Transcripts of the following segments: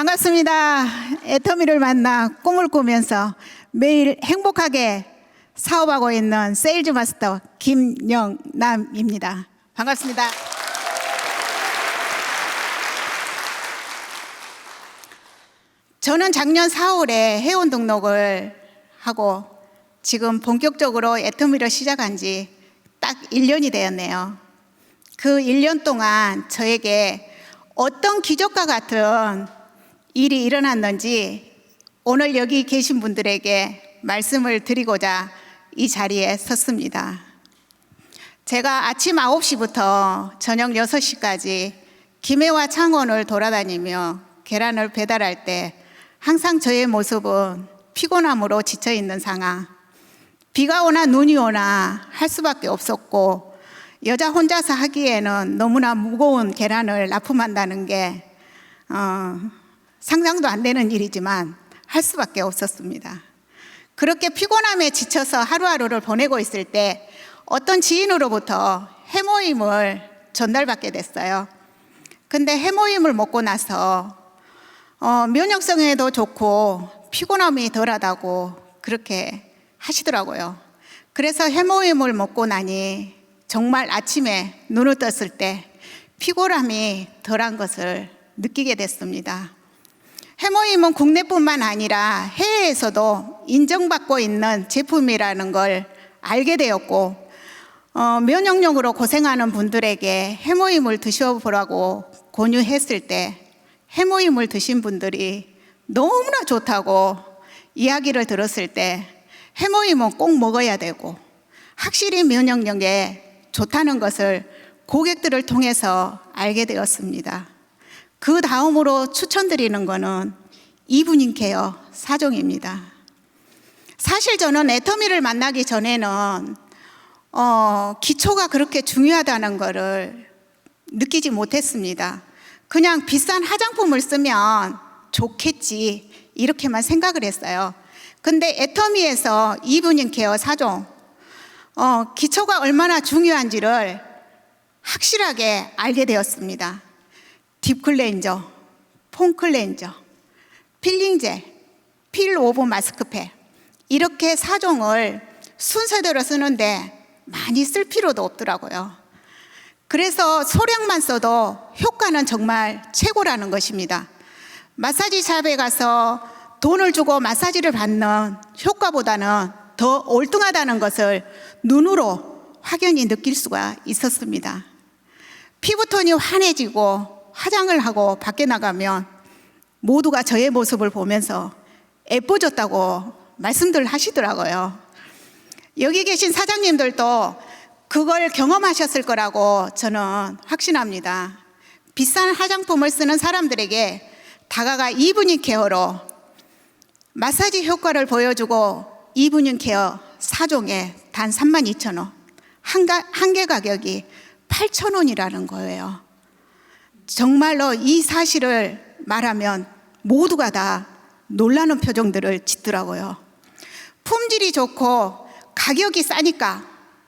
반갑습니다. 애터미를 만나 꿈을 꾸면서 매일 행복하게 사업하고 있는 세일즈 마스터 김영남입니다. 반갑습니다. 저는 작년 4월에 회원 등록을 하고 지금 본격적으로 애터미를 시작한 지 딱 1년이 되었네요. 그 1년 동안 저에게 어떤 기적과 같은 일이 일어났는지 오늘 여기 계신 분들에게 말씀을 드리고자 이 자리에 섰습니다. 제가 아침 9시부터 저녁 6시까지 김해와 창원을 돌아다니며 계란을 배달할 때 항상 저의 모습은 피곤함으로 지쳐 있는 상황. 비가 오나 눈이 오나 할 수밖에 없었고 여자 혼자서 하기에는 너무나 무거운 계란을 납품한다는 게 어, 상상도 안 되는 일이지만 할 수밖에 없었습니다. 그렇게 피곤함에 지쳐서 하루하루를 보내고 있을 때 어떤 지인으로부터 해모임을 전달받게 됐어요. 근데 해모임을 먹고 나서 어, 면역성에도 좋고 피곤함이 덜하다고 그렇게 하시더라고요. 그래서 해모임을 먹고 나니 정말 아침에 눈을 떴을 때 피곤함이 덜한 것을 느끼게 됐습니다. 해모임은 국내뿐만 아니라 해외에서도 인정받고 있는 제품이라는 걸 알게 되었고 어, 면역력으로 고생하는 분들에게 해모임을 드셔보라고 권유했을 때 해모임을 드신 분들이 너무나 좋다고 이야기를 들었을 때 해모임은 꼭 먹어야 되고 확실히 면역력에 좋다는 것을 고객들을 통해서 알게 되었습니다. 그 다음으로 추천드리는 것은 이브닝 케어 사종입니다. 사실 저는 애터미를 만나기 전에는 어, 기초가 그렇게 중요하다는 것을 느끼지 못했습니다. 그냥 비싼 화장품을 쓰면 좋겠지 이렇게만 생각을 했어요. 근데 애터미에서 이브닝 케어 사종 어, 기초가 얼마나 중요한지를 확실하게 알게 되었습니다. 딥클렌저, 폼클렌저, 필링제, 필 오브 마스크팩 이렇게 사종을 순서대로 쓰는데 많이 쓸 필요도 없더라고요. 그래서 소량만 써도 효과는 정말 최고라는 것입니다. 마사지 샵에 가서 돈을 주고 마사지를 받는 효과보다는 더 올등하다는 것을 눈으로 확연히 느낄 수가 있었습니다. 피부톤이 환해지고 화장을 하고 밖에 나가면 모두가 저의 모습을 보면서 예뻐졌다고 말씀들 하시더라고요. 여기 계신 사장님들도 그걸 경험하셨을 거라고 저는 확신합니다. 비싼 화장품을 쓰는 사람들에게 다가가 이브닝 케어로 마사지 효과를 보여주고 이브닝 케어 4종에 단 32,000원. 한개 가격이 8,000원이라는 거예요. 정말로 이 사실을 말하면 모두가 다 놀라는 표정들을 짓더라고요. 품질이 좋고 가격이 싸니까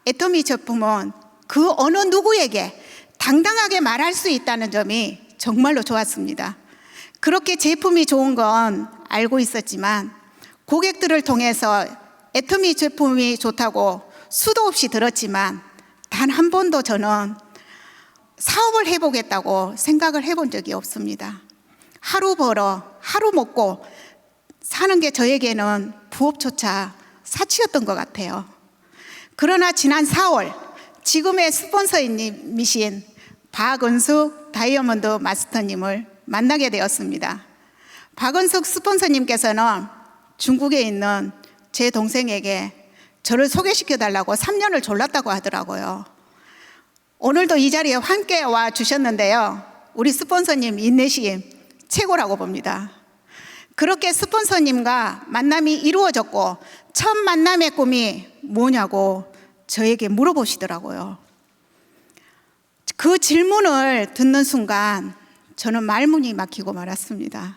애터미 제품은 그 어느 누구에게 당당하게 말할 수 있다는 점이 정말로 좋았습니다. 그렇게 제품이 좋은 건 알고 있었지만 고객들을 통해서 애터미 제품이 좋다고 수도 없이 들었지만 단 한 번도 저는 사업을 해보겠다고 생각을 해본 적이 없습니다. 하루 벌어 하루 먹고 사는 게 저에게는 부업조차 사치였던 것 같아요. 그러나 지난 4월 지금의 스폰서님이신 박은숙 다이아몬드 마스터님을 만나게 되었습니다. 박은숙 스폰서님께서는 중국에 있는 제 동생에게 저를 소개시켜 달라고 3년을 졸랐다고 하더라고요. 오늘도 이 자리에 함께 와 주셨는데요. 우리 스폰서님 인내심 최고라고 봅니다. 그렇게 스폰서님과 만남이 이루어졌고 첫 만남의 꿈이 뭐냐고 저에게 물어보시더라고요. 그 질문을 듣는 순간 저는 말문이 막히고 말았습니다.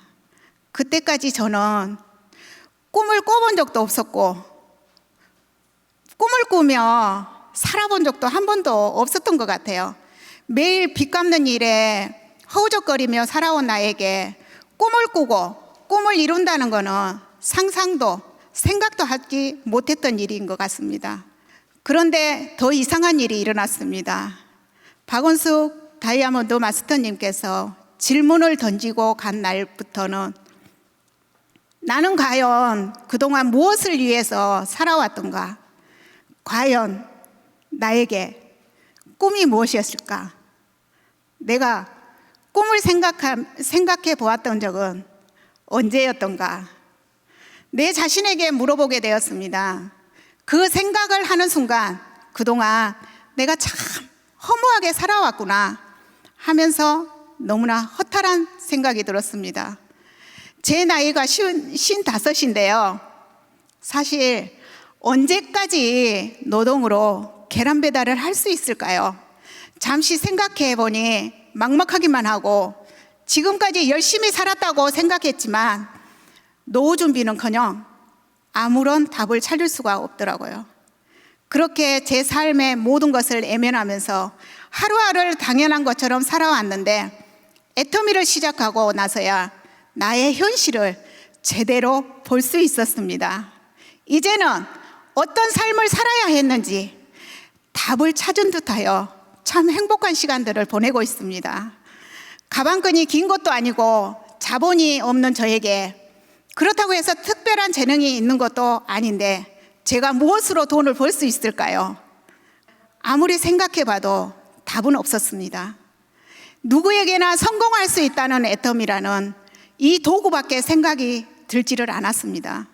그때까지 저는 꿈을 꿔본 적도 없었고 꿈을 꾸며 살아본 적도 한 번도 없었던 것 같아요. 매일 빚 갚는 일에 허우적거리며 살아온 나에게 꿈을 꾸고 꿈을 이룬다는 것은 상상도 생각도 하지 못했던 일인 것 같습니다. 그런데 더 이상한 일이 일어났습니다. 박원숙 다이아몬드 마스터님께서 질문을 던지고 간 날부터는 나는 과연 그동안 무엇을 위해서 살아왔던가? 과연 나에게 꿈이 무엇이었을까? 내가 꿈을 생각해 보았던 적은 언제였던가? 내 자신에게 물어보게 되었습니다. 그 생각을 하는 순간 그동안 내가 참 허무하게 살아왔구나 하면서 너무나 허탈한 생각이 들었습니다. 제 나이가 쉰 다섯인데요. 사실 언제까지 노동으로 계란 배달을 할 수 있을까요? 잠시 생각해 보니 막막하기만 하고 지금까지 열심히 살았다고 생각했지만 노후 준비는 커녕 아무런 답을 찾을 수가 없더라고요. 그렇게 제 삶의 모든 것을 애면하면서 하루하루를 당연한 것처럼 살아왔는데 애터미를 시작하고 나서야 나의 현실을 제대로 볼 수 있었습니다. 이제는 어떤 삶을 살아야 했는지 답을 찾은 듯하여 참 행복한 시간들을 보내고 있습니다. 가방끈이 긴 것도 아니고 자본이 없는 저에게 그렇다고 해서 특별한 재능이 있는 것도 아닌데 제가 무엇으로 돈을 벌 수 있을까요? 아무리 생각해 봐도 답은 없었습니다. 누구에게나 성공할 수 있다는 애텀이라는 이 도구밖에 생각이 들지를 않았습니다.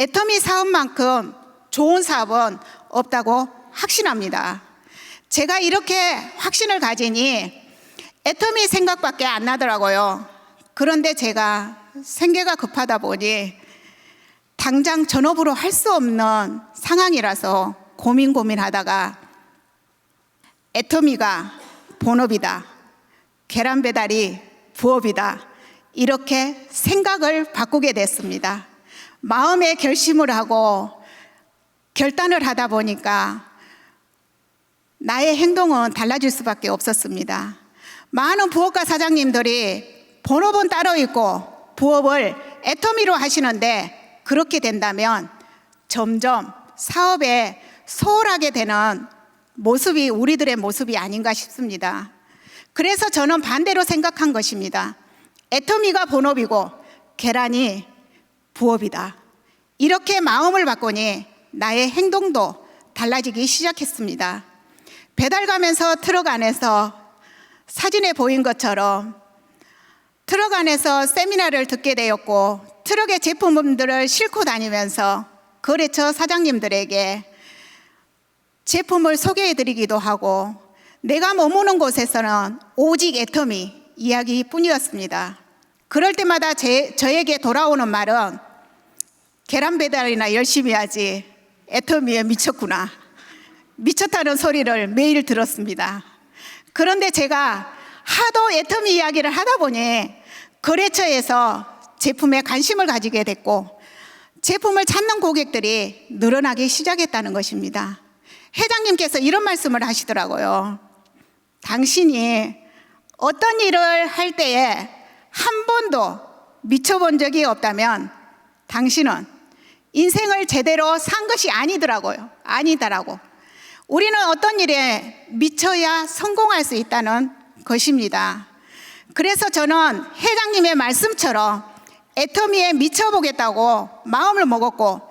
애터미 사업만큼 좋은 사업은 없다고 확신합니다. 제가 이렇게 확신을 가지니 애터미 생각밖에 안 나더라고요. 그런데 제가 생계가 급하다 보니 당장 전업으로 할 수 없는 상황이라서 고민 고민하다가 애터미가 본업이다. 계란 배달이 부업이다. 이렇게 생각을 바꾸게 됐습니다. 마음의 결심을 하고 결단을 하다 보니까 나의 행동은 달라질 수밖에 없었습니다. 많은 부업가 사장님들이 본업은 따로 있고 부업을 애터미로 하시는데 그렇게 된다면 점점 사업에 소홀하게 되는 모습이 우리들의 모습이 아닌가 싶습니다. 그래서 저는 반대로 생각한 것입니다. 애터미가 본업이고 계란이 부업이다. 이렇게 마음을 바꾸니 나의 행동도 달라지기 시작했습니다. 배달 가면서 트럭 안에서 사진에 보인 것처럼 트럭 안에서 세미나를 듣게 되었고 트럭의 제품들을 싣고 다니면서 거래처 사장님들에게 제품을 소개해 드리기도 하고 내가 머무는 곳에서는 오직 애터미 이야기뿐이었습니다. 그럴 때마다 제, 저에게 돌아오는 말은 계란 배달이나 열심히 하지 애터미에 미쳤구나. 미쳤다는 소리를 매일 들었습니다. 그런데 제가 하도 애터미 이야기를 하다 보니 거래처에서 제품에 관심을 가지게 됐고 제품을 찾는 고객들이 늘어나기 시작했다는 것입니다. 회장님께서 이런 말씀을 하시더라고요. 당신이 어떤 일을 할 때에 한 번도 미쳐본 적이 없다면 당신은 인생을 제대로 산 것이 아니더라고요. 아니다라고. 우리는 어떤 일에 미쳐야 성공할 수 있다는 것입니다. 그래서 저는 회장님의 말씀처럼 애터미에 미쳐보겠다고 마음을 먹었고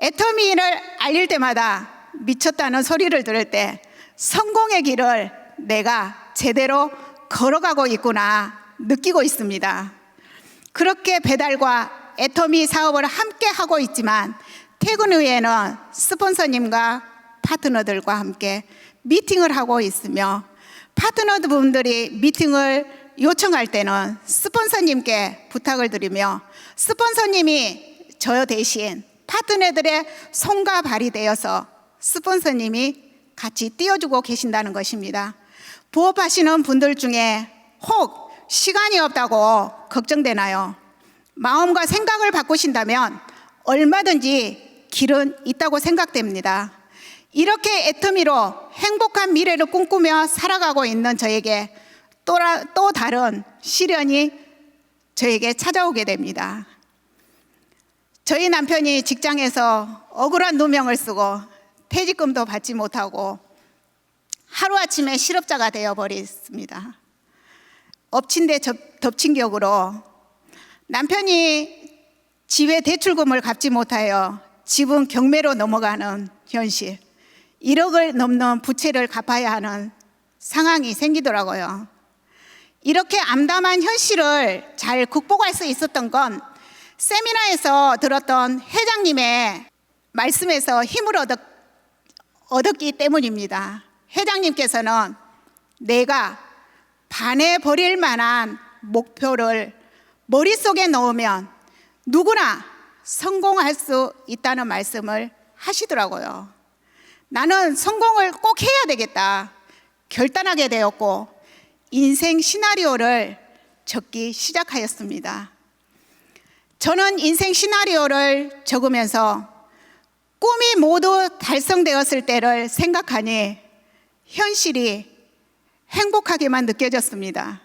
애터미를 알릴 때마다 미쳤다는 소리를 들을 때 성공의 길을 내가 제대로 걸어가고 있구나 느끼고 있습니다. 그렇게 배달과 애터미 사업을 함께 하고 있지만 퇴근 후에는 스폰서님과 파트너들과 함께 미팅을 하고 있으며 파트너분들이 미팅을 요청할 때는 스폰서님께 부탁을 드리며 스폰서님이 저 대신 파트너들의 손과 발이 되어서 스폰서님이 같이 띄워주고 계신다는 것입니다. 부업하시는 분들 중에 혹 시간이 없다고 걱정되나요? 마음과 생각을 바꾸신다면 얼마든지 길은 있다고 생각됩니다. 이렇게 애터미로 행복한 미래를 꿈꾸며 살아가고 있는 저에게 또, 또 다른 시련이 저에게 찾아오게 됩니다. 저희 남편이 직장에서 억울한 누명을 쓰고 퇴직금도 받지 못하고 하루아침에 실업자가 되어버렸습니다. 엎친 데 접- 덮친 격으로 남편이 지회 대출금을 갚지 못하여 집은 경매로 넘어가는 현실, 1억을 넘는 부채를 갚아야 하는 상황이 생기더라고요. 이렇게 암담한 현실을 잘 극복할 수 있었던 건 세미나에서 들었던 회장님의 말씀에서 힘을 얻었, 얻었기 때문입니다. 회장님께서는 내가 반해버릴 만한 목표를 머릿속에 넣으면 누구나 성공할 수 있다는 말씀을 하시더라고요. 나는 성공을 꼭 해야 되겠다. 결단하게 되었고, 인생 시나리오를 적기 시작하였습니다. 저는 인생 시나리오를 적으면서 꿈이 모두 달성되었을 때를 생각하니 현실이 행복하게만 느껴졌습니다.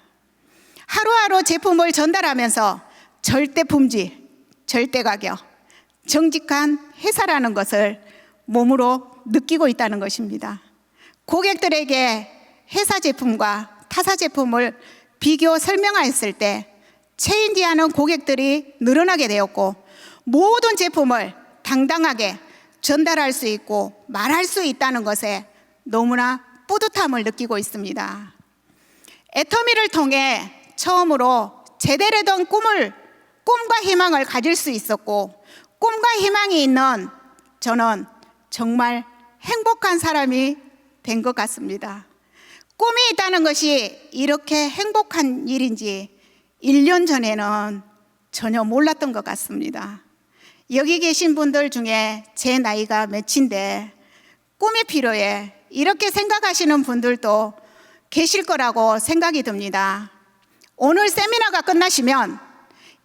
하루하루 제품을 전달하면서 절대 품질, 절대 가격, 정직한 회사라는 것을 몸으로 느끼고 있다는 것입니다. 고객들에게 회사 제품과 타사 제품을 비교 설명하였을 때 체인지하는 고객들이 늘어나게 되었고 모든 제품을 당당하게 전달할 수 있고 말할 수 있다는 것에 너무나 뿌듯함을 느끼고 있습니다. 애터미를 통해 처음으로 제대로 된 꿈을 꿈과 희망을 가질 수 있었고 꿈과 희망이 있는 저는 정말 행복한 사람이 된 것 같습니다. 꿈이 있다는 것이 이렇게 행복한 일인지 1년 전에는 전혀 몰랐던 것 같습니다. 여기 계신 분들 중에 제 나이가 몇인데 꿈이 필요해 이렇게 생각하시는 분들도 계실 거라고 생각이 듭니다. 오늘 세미나가 끝나시면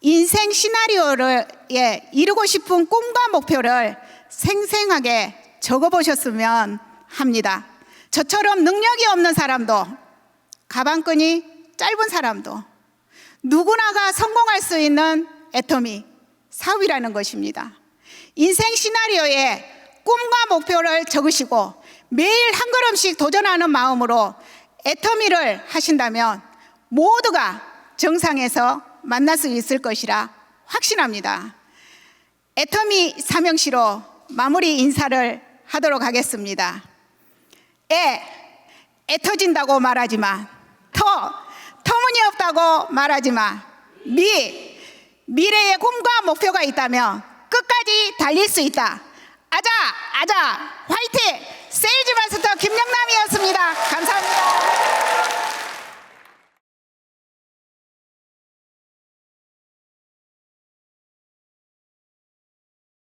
인생 시나리오를 예, 이루고 싶은 꿈과 목표를 생생하게 적어보셨으면 합니다. 저처럼 능력이 없는 사람도 가방끈이 짧은 사람도 누구나가 성공할 수 있는 애터미 사업이라는 것입니다. 인생 시나리오에 꿈과 목표를 적으시고 매일 한 걸음씩 도전하는 마음으로 애터미를 하신다면 모두가 정상에서 만날 수 있을 것이라 확신합니다. 애터미 삼행시로 마무리 인사를 하도록 하겠습니다. 애, 애터진다고 말하지만, 터, 터무니없다고 말하지만, 미, 미래의 꿈과 목표가 있다면 끝까지 달릴 수 있다. 아자, 아자, 화이팅! 세일즈마스터 김영남이었습니다. 감사합니다.